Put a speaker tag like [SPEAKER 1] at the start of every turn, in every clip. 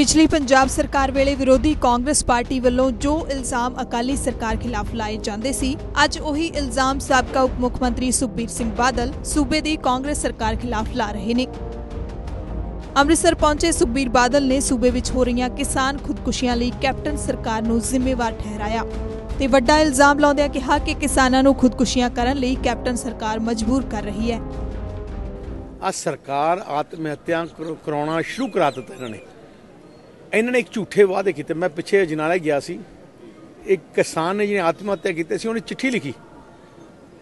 [SPEAKER 1] ਪਿਛਲੀ ਪੰਜਾਬ ਸਰਕਾਰ ਵੇਲੇ ਵਿਰੋਧੀ ਕਾਂਗਰਸ ਪਾਰਟੀ ਵੱਲੋਂ ਜੋ ਇਲਜ਼ਾਮ ਅਕਾਲੀ ਸਰਕਾਰ ਖਿਲਾਫ ਲਾਏ ਜਾਂਦੇ ਸੀ, ਅੱਜ ਉਹੀ ਇਲਜ਼ਾਮ ਸਾਬਕਾ ਉਪ ਮੁੱਖ ਮੰਤਰੀ ਸੁਖਬੀਰ ਸਿੰਘ ਬਾਦਲ ਸੂਬੇ ਦੀ ਕਾਂਗਰਸ ਸਰਕਾਰ ਖਿਲਾਫ ਲਾ ਰਹੇ ਨੇ। ਅੰਮ੍ਰਿਤਸਰ ਪਹੁੰਚੇ ਸੁਖਬੀਰ ਬਾਦਲ ਨੇ ਸੂਬੇ ਵਿੱਚ ਹੋ ਰਹੀਆਂ ਕਿਸਾਨ ਖੁਦਕੁਸ਼ੀਆਂ ਲਈ ਕੈਪਟਨ ਸਰਕਾਰ ਨੂੰ ਜ਼ਿੰਮੇਵਾਰ ਠਹਿਰਾਇਆ ਤੇ ਵੱਡਾ ਇਲਜ਼ਾਮ ਲਾਉਂਦਿਆਂ ਕਿਹਾ ਕਿ ਕਿਸਾਨਾਂ ਨੂੰ ਖੁਦਕੁਸ਼ੀਆਂ ਕਰਨ ਲਈ ਕੈਪਟਨ ਸਰਕਾਰ ਮਜਬੂਰ ਕਰ ਰਹੀ ਹੈ।
[SPEAKER 2] ਆ ਸਰਕਾਰ ਆਤਮ ਹੱਤਿਆ ਕਰਾਉਣਾ ਸ਼ੁਰੂ ਕਰਾ ਦਿੱਤਾ ਇਹਨਾਂ ਨੇ। ਇਹਨਾਂ ਨੇ ਇੱਕ ਝੂਠੇ ਵਾਅਦੇ ਕੀਤੇ। ਮੈਂ ਪਿੱਛੇ ਅਜਨਾਲੇ ਗਿਆ ਸੀ। ਇੱਕ ਕਿਸਾਨ ਨੇ ਜਿਹਨੇ ਆਤਮ ਹੱਤਿਆ ਕੀਤੀ ਸੀ, ਉਹਨੇ ਚਿੱਠੀ ਲਿਖੀ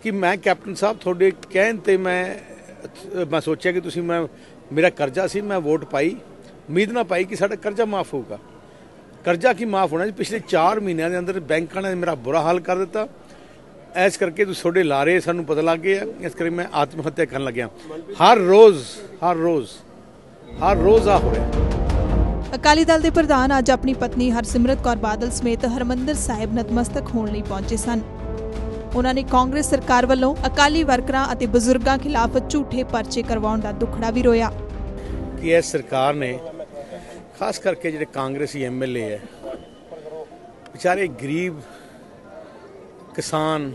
[SPEAKER 2] ਕਿ ਮੈਂ ਕੈਪਟਨ ਸਾਹਿਬ, ਤੁਹਾਡੇ ਕਹਿਣ ਤੇ ਮੈਂ ਮੈਂ ਸੋਚਿਆ ਕਿ ਤੁਸੀਂ ਮੈਂ, ਮੇਰਾ ਕਰਜ਼ਾ ਸੀ, ਮੈਂ ਵੋਟ ਪਾਈ। ਉਮੀਦ ਨਾ ਪਾਈ ਕਿ ਸਾਡਾ ਕਰਜ਼ਾ ਮਾਫ ਹੋਊਗਾ। ਕਰਜ਼ਾ ਕੀ ਮਾਫ ਹੋਣਾ ਜੀ? ਪਿਛਲੇ 4 ਮਹੀਨਿਆਂ ਦੇ ਅੰਦਰ ਬੈਂਕਾਂ ਨੇ ਮੇਰਾ ਬੁਰਾ ਹਾਲ ਕਰ ਦਿੱਤਾ। ਐਸ ਕਰਕੇ ਤੁਸੀਂ ਤੁਹਾਡੇ ਲਾਰੇ ਸਾਨੂੰ ਪਤਾ ਲੱਗ ਗਏ ਆ ਇਸ ਕਰਕੇ ਮੈਂ ਆਤਮ ਹੱਤਿਆ ਕਰਨ ਲੱਗਿਆ। ਹਰ ਰੋਜ਼ ਹਰ ਰੋਜ਼ ਹਰ ਰੋਜ਼ ਆ ਹੋ ਰਿਹਾ।
[SPEAKER 1] ਅਕਾਲੀ ਦਲ ਦੇ ਪ੍ਰਧਾਨ ਅੱਜ ਆਪਣੀ ਪਤਨੀ ਹਰਸਿਮਰਤ ਕੌਰ ਬਾਦਲ ਸਮੇਤ ਹਰਮੰਦਰ ਸਾਹਿਬ ਨਤਮਸਤਕ ਹੋਣ ਲਈ ਪਹੁੰਚੇ ਸਨ। ਉਹਨਾਂ ਨੇ ਕਾਂਗਰਸ ਸਰਕਾਰ ਵੱਲੋਂ ਅਕਾਲੀ ਵਰਕਰਾਂ ਅਤੇ ਬਜ਼ੁਰਗਾਂ ਖਿਲਾਫ ਝੂਠੇ ਪਰਚੇ ਕਰਵਾਉਣ ਦਾ ਦੁੱਖੜਾ ਵੀ ਰੋਇਆ।
[SPEAKER 2] ਕਿ ਇਹ ਸਰਕਾਰ ਨੇ ਖਾਸ ਕਰਕੇ ਜਿਹੜੇ ਕਾਂਗਰਸੀ ਐਮਐਲਏ ਹੈ, ਵਿਚਾਰੇ ਗਰੀਬ ਕਿਸਾਨ,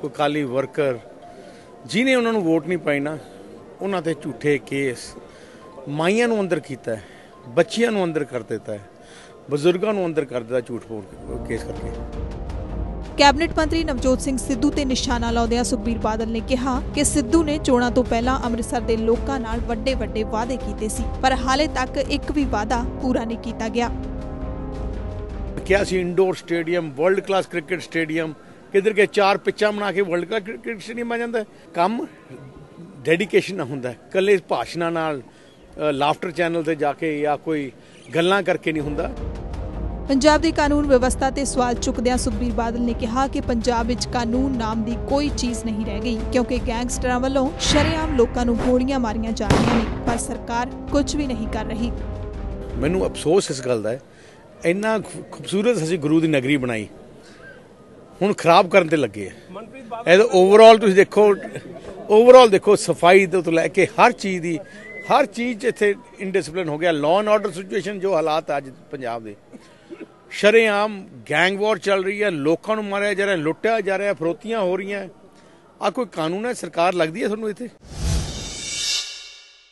[SPEAKER 2] ਕੋਈ ਕਾਲੀ ਵਰਕਰ ਜਿਨੇ ਉਹਨਾਂ ਨੂੰ ਵੋਟ ਨਹੀਂ ਪਾਈ ਨਾ, ਉਹਨਾਂ ਤੇ ਝੂਠੇ ਕੇਸ ਮਾਈਆਂ ਨੂੰ ਅੰਦਰ ਕੀਤਾ ਹੈ। ਬੱਚਿਆਂ ਨੂੰ ਅੰਦਰ ਕਰ ਦਿੱਤਾ ਹੈ ਬਜ਼ੁਰਗਾਂ ਨੂੰ ਅੰਦਰ ਕਰ ਦਿੱਤਾ ਝੂਠ ਬੋਲ ਕੇਸ ਕਰਕੇ
[SPEAKER 1] ਕੈਬਨਿਟ ਮੰਤਰੀ ਨਵਜੋਤ ਸਿੰਘ ਸਿੱਧੂ ਤੇ ਨਿਸ਼ਾਨਾ ਲਾਉਂਦਿਆਂ ਸੁਖਬੀਰ ਬਾਦਲ ਨੇ ਕਿਹਾ ਕਿ ਸਿੱਧੂ ਨੇ ਚੋਣਾਂ ਤੋਂ ਪਹਿਲਾਂ ਅੰਮ੍ਰਿਤਸਰ ਦੇ ਲੋਕਾਂ ਨਾਲ ਵੱਡੇ ਵੱਡੇ ਵਾਅਦੇ ਕੀਤੇ ਸੀ ਪਰ ਹਾਲੇ ਤੱਕ ਇੱਕ ਵੀ ਵਾਅਦਾ ਪੂਰਾ ਨਹੀਂ ਕੀਤਾ ਗਿਆ
[SPEAKER 2] ਕਿਹਾ ਸੀ indoor stadium world class cricket stadium ਕਿਧਰ ਕੇ ਚਾਰ ਪਿੱਚਾਂ ਬਣਾ ਕੇ ਵਰਲਡ ਕਲਾਸ ਕ੍ਰਿਕਟ ਸਟੇਡੀਅਮ ਆ ਜਾਂਦਾ। ਕੰਮ ਡੈਡੀਕੇਸ਼ਨ ਨਾਲ ਹੁੰਦਾ ਹੈ। ਇਕੱਲੇ ਭਾਸ਼ਣਾਂ ਨਾਲ ਲਾਫਟਰ ਚੈਨਲ ਤੇ ਜਾ ਕੇ ਜਾਂ ਕੋਈ ਗੱਲਾਂ ਕਰਕੇ ਨਹੀਂ ਹੁੰਦਾ।
[SPEAKER 1] ਪੰਜਾਬ ਦੀ ਕਾਨੂੰਨ ਵਿਵਸਥਾ ਤੇ ਸਵਾਲ ਚੁੱਕਦਿਆਂ ਸੁਖਬੀਰ ਬਾਦਲ ਨੇ ਕਿਹਾ ਕਿ ਪੰਜਾਬ ਵਿੱਚ ਕਾਨੂੰਨ ਨਾਮ ਦੀ ਕੋਈ ਚੀਜ਼ ਨਹੀਂ ਰਹਿ ਗਈ ਕਿਉਂਕਿ ਗੈਂਗਸਟਰਾਂ ਵੱਲੋਂ ਸ਼ਰੇਆਮ ਲੋਕਾਂ ਨੂੰ ਗੋਲੀਆਂ ਮਾਰੀਆਂ ਜਾ ਰਹੀਆਂ ਨੇ ਪਰ ਸਰਕਾਰ ਕੁਝ ਵੀ ਨਹੀਂ ਕਰ ਰਹੀ।
[SPEAKER 2] ਮੈਨੂੰ ਅਫਸੋਸ ਇਸ ਗੱਲ ਦਾ ਹੈ ਇੰਨਾ ਖੂਬਸੂਰਤ ਅਸੀਂ ਗੁਰੂ ਦੀ ਨਗਰੀ ਬਣਾਈ ਹੁਣ ਖਰਾਬ ਕਰਨ ਤੇ ਲੱਗੇ ਆ ਇਹ ਓਵਰਆਲ ਤੁਸੀਂ ਦੇਖੋ ਓਵਰਆਲ ਦੇਖੋ ਸਫ਼ਾਈ ਤੋਂ ਲੈ ਕੇ ਹਰ ਚੀਜ਼ ਦੀ ਹਰ ਚੀਜ਼ 'ਚ ਇੱਥੇ ਇਨਡਿਸਪਲਿਨ ਹੋ ਗਿਆ ਲਾਅ ਐਂਡ ਆਰਡਰ ਸਿਚੁਏਸ਼ਨ ਜੋ ਹਾਲਾਤ ਆ ਅੱਜ ਪੰਜਾਬ ਦੇ। ਸ਼ਰੇਆਮ ਗੈਂਗ ਵਾਰ ਚੱਲ ਰਹੀ ਹੈ, ਲੋਕਾਂ ਨੂੰ ਮਾਰਿਆ ਜਾ ਰਿਹਾ, ਲੁੱਟਿਆ ਜਾ ਰਿਹਾ, ਫਰੋਤੀਆਂ ਹੋ ਰਹੀਆਂ। ਆ ਕੋਈ ਕਾਨੂੰਨ ਹੈ? ਸਰਕਾਰ ਲੱਗਦੀ ਹੈ ਤੁਹਾਨੂੰ ਇੱਥੇ?